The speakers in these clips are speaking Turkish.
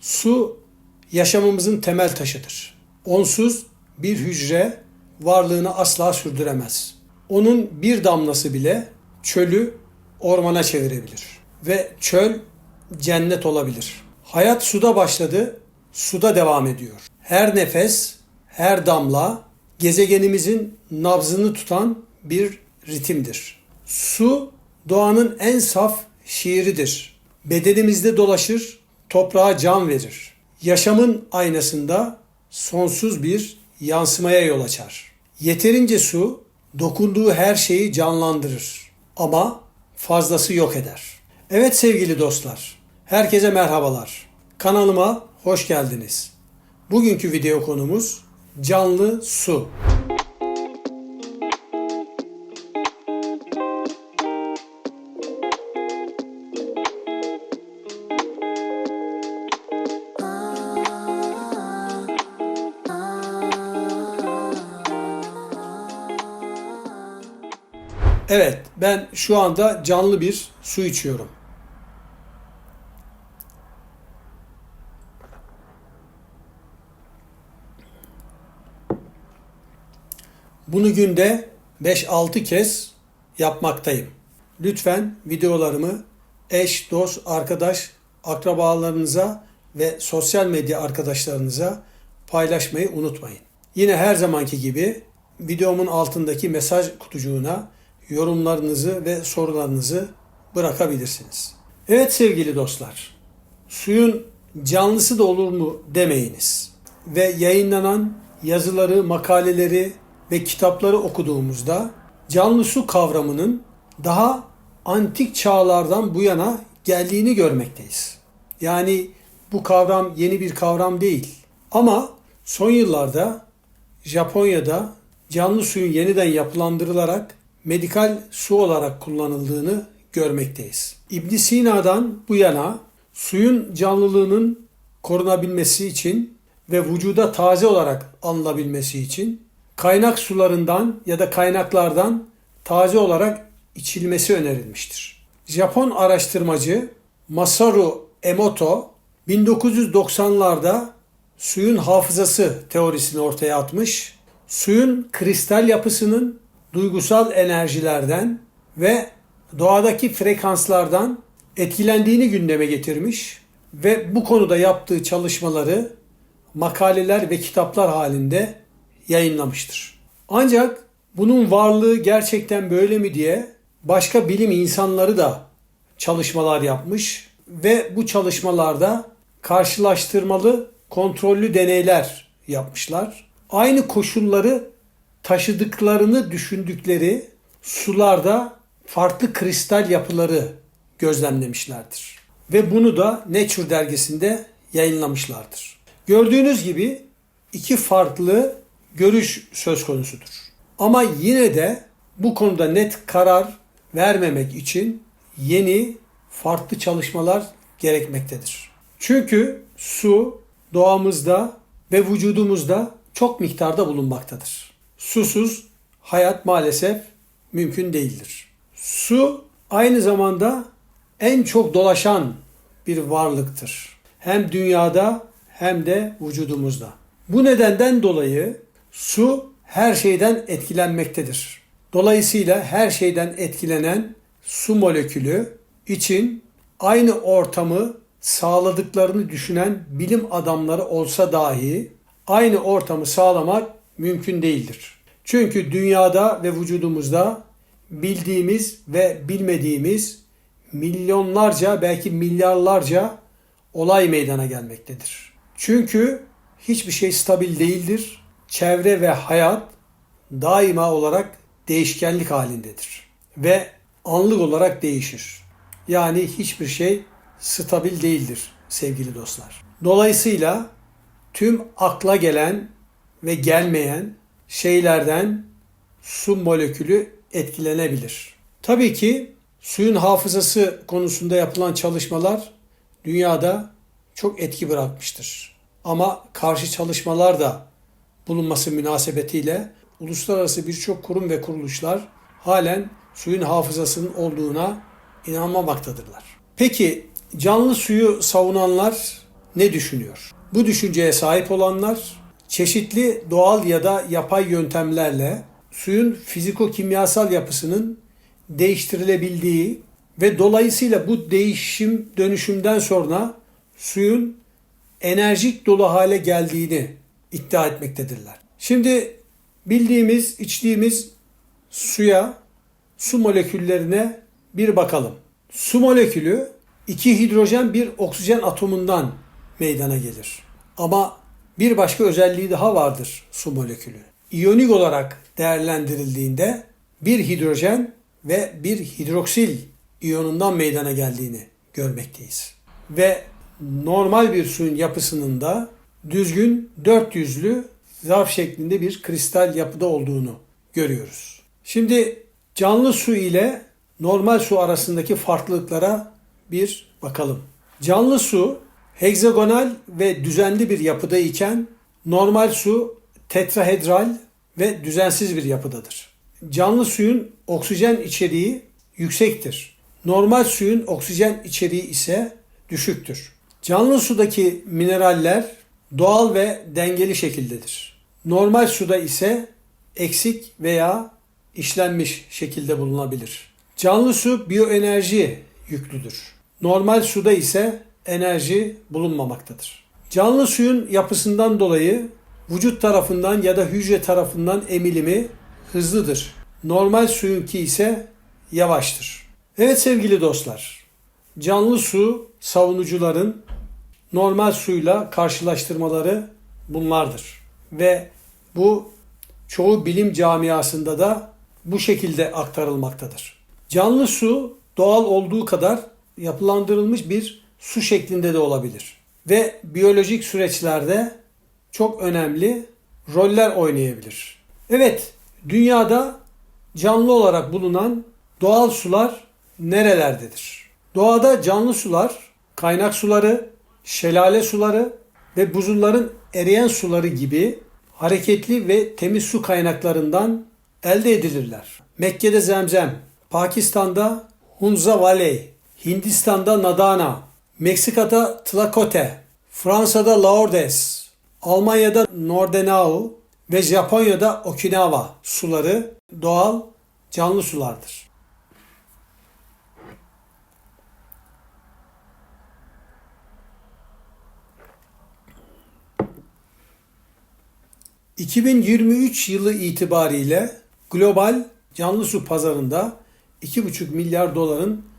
Su yaşamımızın temel taşıdır. Onsuz bir hücre varlığını asla sürdüremez. Onun bir damlası bile çölü ormana çevirebilir ve çöl cennet olabilir. Hayat suda başladı, suda devam ediyor. Her nefes, her damla gezegenimizin nabzını tutan bir ritimdir. Su doğanın en saf şiiridir. Bedenimizde dolaşır, toprağa can verir. Yaşamın aynasında sonsuz bir yansımaya yol açar. Yeterince su dokunduğu her şeyi canlandırır ama fazlası yok eder. Evet sevgili dostlar, herkese merhabalar. Kanalıma hoş geldiniz. Bugünkü video konumuz canlı su. Evet, ben şu anda canlı bir su içiyorum. Bunu günde 5-6 kez yapmaktayım. Lütfen videolarımı eş, dost, arkadaş, akrabalarınıza ve sosyal medya arkadaşlarınıza paylaşmayı unutmayın. Yine her zamanki gibi videomun altındaki mesaj kutucuğuna yorumlarınızı ve sorularınızı bırakabilirsiniz. Evet sevgili dostlar, suyun canlısı da olur mu demeyiniz. Ve yayınlanan yazıları, makaleleri ve kitapları okuduğumuzda canlı su kavramının daha antik çağlardan bu yana geldiğini görmekteyiz. Yani bu kavram yeni bir kavram değil. Ama son yıllarda Japonya'da canlı suyun yeniden yapılandırılarak medikal su olarak kullanıldığını görmekteyiz. İbn Sina'dan bu yana suyun canlılığının korunabilmesi için ve vücuda taze olarak alınabilmesi için kaynak sularından ya da kaynaklardan taze olarak içilmesi önerilmiştir. Japon araştırmacı Masaru Emoto 1990'larda suyun hafızası teorisini ortaya atmış. Suyun kristal yapısının duygusal enerjilerden ve doğadaki frekanslardan etkilendiğini gündeme getirmiş ve bu konuda yaptığı çalışmaları makaleler ve kitaplar halinde yayınlamıştır. Ancak bunun varlığı gerçekten böyle mi diye başka bilim insanları da çalışmalar yapmış ve bu çalışmalarda karşılaştırmalı kontrollü deneyler yapmışlar. Aynı koşulları taşıdıklarını düşündükleri sularda farklı kristal yapıları gözlemlemişlerdir. Ve bunu da Nature dergisinde yayınlamışlardır. Gördüğünüz gibi iki farklı görüş söz konusudur. Ama yine de bu konuda net karar vermemek için yeni farklı çalışmalar gerekmektedir. Çünkü su doğamızda ve vücudumuzda çok miktarda bulunmaktadır. Susuz hayat maalesef mümkün değildir. Su aynı zamanda en çok dolaşan bir varlıktır. Hem dünyada hem de vücudumuzda. Bu nedenden dolayı su her şeyden etkilenmektedir. Dolayısıyla her şeyden etkilenen su molekülü için aynı ortamı sağladıklarını düşünen bilim adamları olsa dahi aynı ortamı sağlamak mümkün değildir. Çünkü dünyada ve vücudumuzda bildiğimiz ve bilmediğimiz milyonlarca belki milyarlarca olay meydana gelmektedir. Çünkü hiçbir şey stabil değildir. Çevre ve hayat daima olarak değişkenlik halindedir ve anlık olarak değişir. Yani hiçbir şey stabil değildir sevgili dostlar. Dolayısıyla tüm akla gelen ve gelmeyen şeylerden su molekülü etkilenebilir. Tabii ki suyun hafızası konusunda yapılan çalışmalar dünyada çok etki bırakmıştır. Ama karşı çalışmalar da bulunması münasebetiyle uluslararası birçok kurum ve kuruluşlar halen suyun hafızasının olduğuna inanmamaktadırlar. Peki canlı suyu savunanlar ne düşünüyor? Bu düşünceye sahip olanlar çeşitli doğal ya da yapay yöntemlerle suyun fiziko-kimyasal yapısının değiştirilebildiği ve dolayısıyla bu değişim dönüşümden sonra suyun enerjik dolu hale geldiğini iddia etmektedirler. Şimdi bildiğimiz, içtiğimiz suya, su moleküllerine bir bakalım. Su molekülü iki hidrojen bir oksijen atomundan meydana gelir. Ama bir başka özelliği daha vardır su molekülü. İyonik olarak değerlendirildiğinde bir hidrojen ve bir hidroksil iyonundan meydana geldiğini görmekteyiz. Ve normal bir suyun yapısının da düzgün dört yüzlü zarf şeklinde bir kristal yapıda olduğunu görüyoruz. Şimdi canlı su ile normal su arasındaki farklılıklara bir bakalım. Canlı su hegzagonal ve düzenli bir yapıda iken normal su tetrahedral ve düzensiz bir yapıdadır. Canlı suyun oksijen içeriği yüksektir. Normal suyun oksijen içeriği ise düşüktür. Canlı sudaki mineraller doğal ve dengeli şekildedir. Normal suda ise eksik veya işlenmiş şekilde bulunabilir. Canlı su biyoenerji yüklüdür. Normal suda ise enerji bulunmamaktadır. Canlı suyun yapısından dolayı vücut tarafından ya da hücre tarafından emilimi hızlıdır. Normal suyunki ise yavaştır. Evet sevgili dostlar, canlı su savunucuların normal suyla karşılaştırmaları bunlardır. Ve bu çoğu bilim camiasında da bu şekilde aktarılmaktadır. Canlı su doğal olduğu kadar yapılandırılmış bir su şeklinde de olabilir. Ve biyolojik süreçlerde çok önemli roller oynayabilir. Evet, dünyada canlı olarak bulunan doğal sular nerelerdedir? Doğada canlı sular, kaynak suları, şelale suları ve buzulların eriyen suları gibi hareketli ve temiz su kaynaklarından elde edilirler. Mekke'de Zemzem, Pakistan'da Hunza Valley, Hindistan'da Nadana, Meksika'da Tlacote, Fransa'da Lourdes, Almanya'da Nordenau ve Japonya'da Okinawa suları doğal canlı sulardır. ...2023 yılı itibariyle global canlı su pazarında 2,5 milyar doların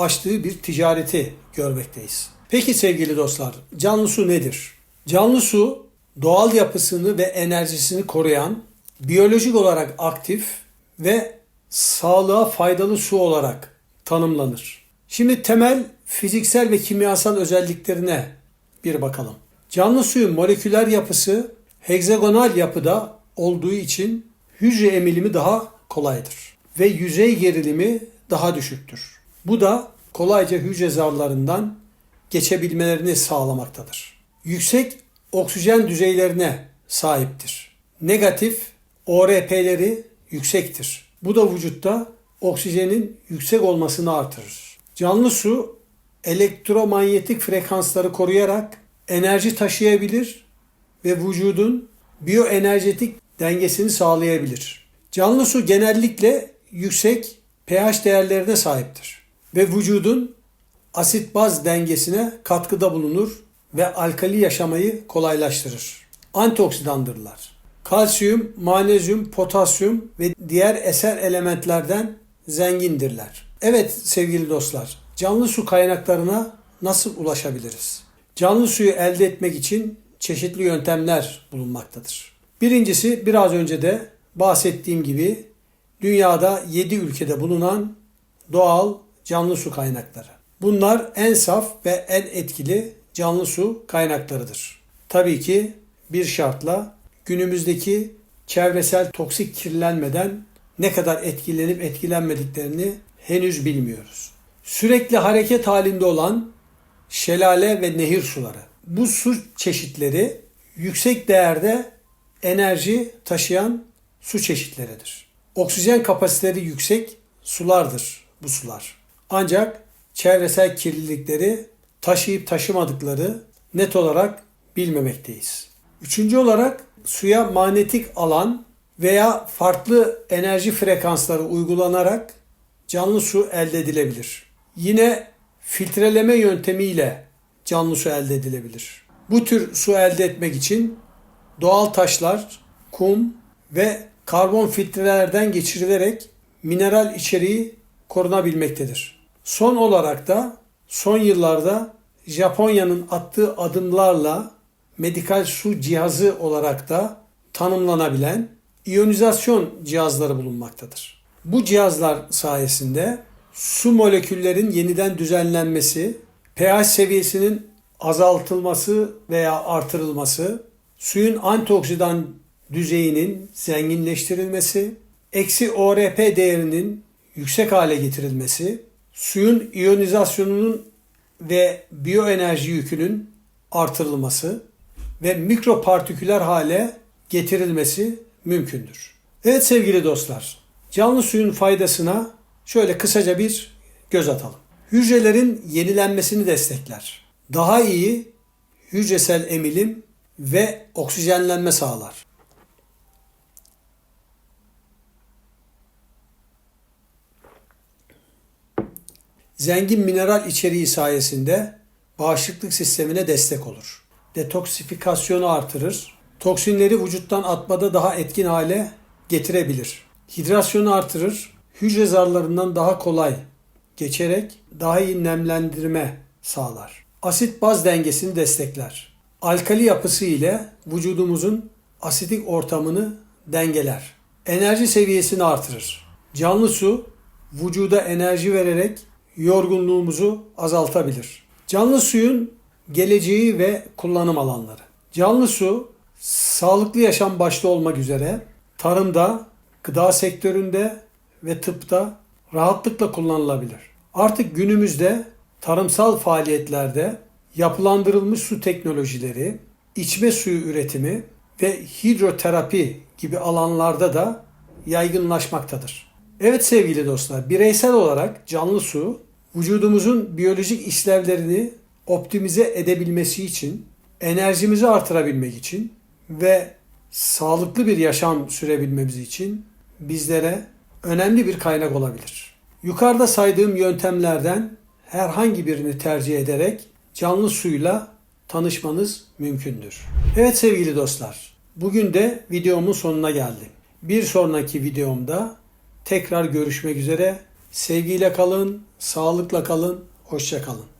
açtığı bir ticareti görmekteyiz. Peki sevgili dostlar, canlı su nedir? Canlı su doğal yapısını ve enerjisini koruyan, biyolojik olarak aktif ve sağlığa faydalı su olarak tanımlanır. Şimdi temel fiziksel ve kimyasal özelliklerine bir bakalım. Canlı suyun moleküler yapısı hegzagonal yapıda olduğu için hücre emilimi daha kolaydır ve yüzey gerilimi daha düşüktür. Bu da kolayca hücre zarlarından geçebilmelerini sağlamaktadır. Yüksek oksijen düzeylerine sahiptir. Negatif ORP'leri yüksektir. Bu da vücutta oksijenin yüksek olmasını artırır. Canlı su elektromanyetik frekansları koruyarak enerji taşıyabilir ve vücudun biyoenerjetik dengesini sağlayabilir. Canlı su genellikle yüksek pH değerlerine sahiptir ve vücudun asit baz dengesine katkıda bulunur ve alkali yaşamayı kolaylaştırır. Antioksidandırlar. Kalsiyum, manezyum, potasyum ve diğer eser elementlerden zengindirler. Evet sevgili dostlar, canlı su kaynaklarına nasıl ulaşabiliriz? Canlı suyu elde etmek için çeşitli yöntemler bulunmaktadır. Birincisi biraz önce de bahsettiğim gibi dünyada 7 ülkede bulunan doğal canlı su kaynakları. Bunlar en saf ve en etkili canlı su kaynaklarıdır. Tabii ki bir şartla günümüzdeki çevresel toksik kirlenmeden ne kadar etkilenip etkilenmediklerini henüz bilmiyoruz. Sürekli hareket halinde olan şelale ve nehir suları. Bu su çeşitleri yüksek değerde enerji taşıyan su çeşitleridir. Oksijen kapasiteleri yüksek sulardır bu sular. Ancak çevresel kirlilikleri taşıyıp taşımadıkları net olarak bilmemekteyiz. Üçüncü olarak suya manyetik alan veya farklı enerji frekansları uygulanarak canlı su elde edilebilir. Yine filtreleme yöntemiyle canlı su elde edilebilir. Bu tür su elde etmek için doğal taşlar, kum ve karbon filtrelerden geçirilerek mineral içeriği korunabilmektedir. Son olarak da son yıllarda Japonya'nın attığı adımlarla medikal su cihazı olarak da tanımlanabilen iyonizasyon cihazları bulunmaktadır. Bu cihazlar sayesinde su moleküllerin yeniden düzenlenmesi, pH seviyesinin azaltılması veya artırılması, suyun antioksidan düzeyinin zenginleştirilmesi, eksi ORP değerinin yüksek hale getirilmesi, suyun iyonizasyonunun ve biyoenerji yükünün artırılması ve mikropartiküler hale getirilmesi mümkündür. Evet sevgili dostlar, canlı suyun faydasına şöyle kısaca bir göz atalım. Hücrelerin yenilenmesini destekler. Daha iyi hücresel emilim ve oksijenlenme sağlar. Zengin mineral içeriği sayesinde bağışıklık sistemine destek olur. Detoksifikasyonu artırır. Toksinleri vücuttan atmada daha etkin hale getirebilir. Hidrasyonu artırır. Hücre zarlarından daha kolay geçerek daha iyi nemlendirme sağlar. Asit baz dengesini destekler. Alkali yapısı ile vücudumuzun asidik ortamını dengeler. Enerji seviyesini artırır. Canlı su vücuda enerji vererek yorgunluğumuzu azaltabilir. Canlı suyun geleceği ve kullanım alanları. Canlı su sağlıklı yaşam başta olmak üzere tarımda, gıda sektöründe ve tıpta rahatlıkla kullanılabilir. Artık günümüzde tarımsal faaliyetlerde yapılandırılmış su teknolojileri, içme suyu üretimi ve hidroterapi gibi alanlarda da yaygınlaşmaktadır. Evet sevgili dostlar, bireysel olarak canlı su vücudumuzun biyolojik işlevlerini optimize edebilmesi için, enerjimizi artırabilmek için ve sağlıklı bir yaşam sürebilmemiz için bizlere önemli bir kaynak olabilir. Yukarıda saydığım yöntemlerden herhangi birini tercih ederek canlı suyla tanışmanız mümkündür. Evet sevgili dostlar, bugün de videomun sonuna geldim. Bir sonraki videomda tekrar görüşmek üzere. Sevgiyle kalın, sağlıkla kalın, hoşça kalın.